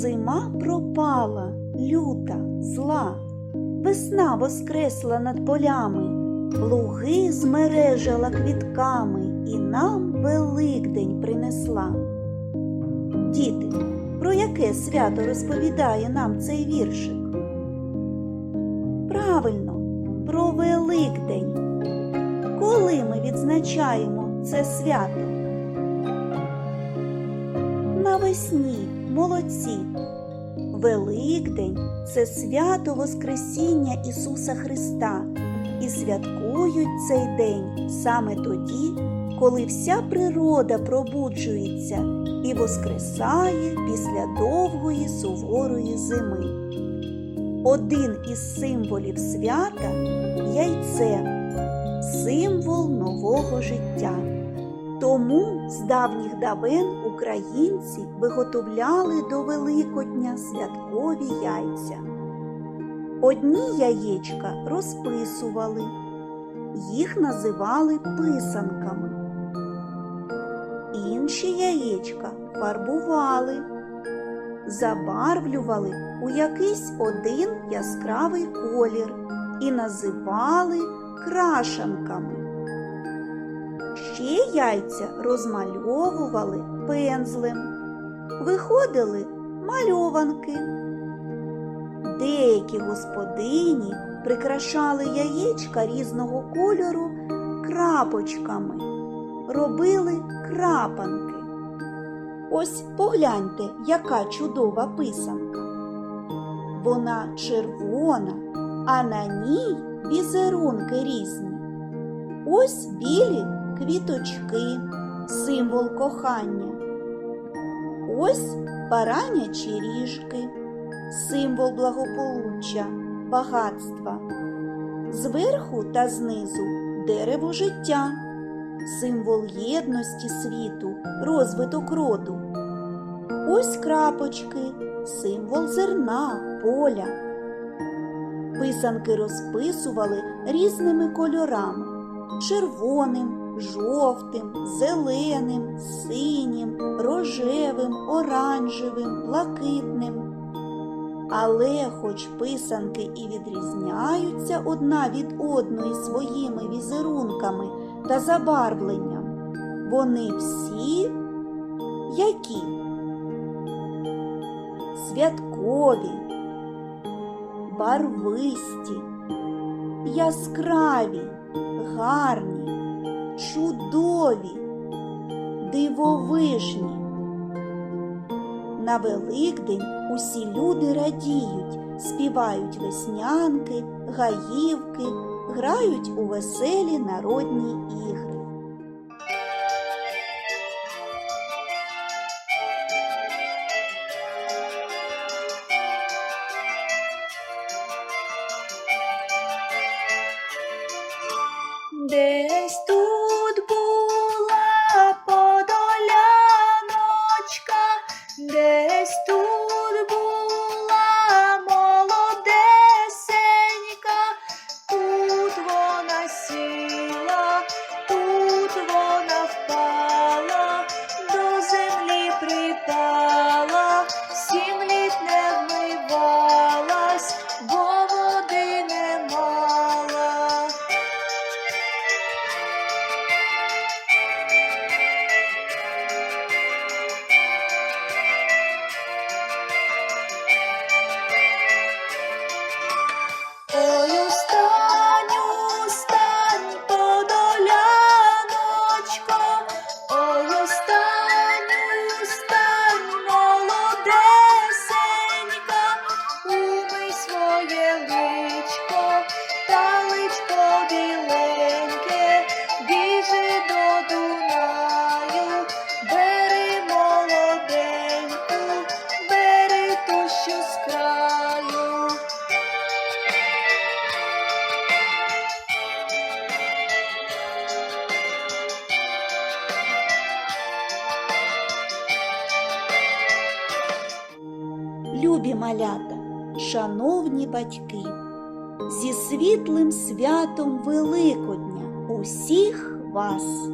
Зима пропала, люта, зла, весна воскресла над полями, луги змережила квітками і нам Великдень принесла. Діти, про яке свято розповідає нам цей віршик? Правильно, про Великдень. Коли ми відзначаємо це свято? Навесні, молодці. Великдень це свято Воскресіння Ісуса Христа, і святкують цей день саме тоді, коли вся природа пробуджується і воскресає після довгої суворої зими. Один із символів свята яйце, символ нового життя. Тому з давніх давен українці виготовляли до Великодня святкові яйця. Одні яєчка розписували, їх називали писанками. Інші яєчка фарбували, забарвлювали у якийсь один яскравий колір і називали крашанками. Ще яйця розмальовували пензлем. Виходили мальованки. Деякі господині прикрашали яєчка різного кольору крапочками, робили крапанки. Ось погляньте, яка чудова писанка. Вона червона, а на ній візерунки різні. Ось білі квіточки, символ кохання. Ось баранячі ріжки, символ благополуччя, багатства. Зверху та знизу дерево життя, символ єдності світу, розвиток роду. Ось крапочки, символ зерна, поля. Писанки розписували різними кольорами червоним, жовтим, зеленим, синім, рожевим, оранжевим, блакитним. Але хоч писанки і відрізняються одна від одної своїми візерунками та забарвленням, вони всі які? Святкові, барвисті, яскраві гарні, чудові, дивовижні. На Великдень усі люди радіють, співають веснянки, гаївки, грають у веселі народні ігри. de Desto своє личко, та личко біленьке, біжи до Дунаю, бери молоденьку, бери ту, що з краю. Любі малята, шановні батьки, зі світлим святом Великодня усіх вас!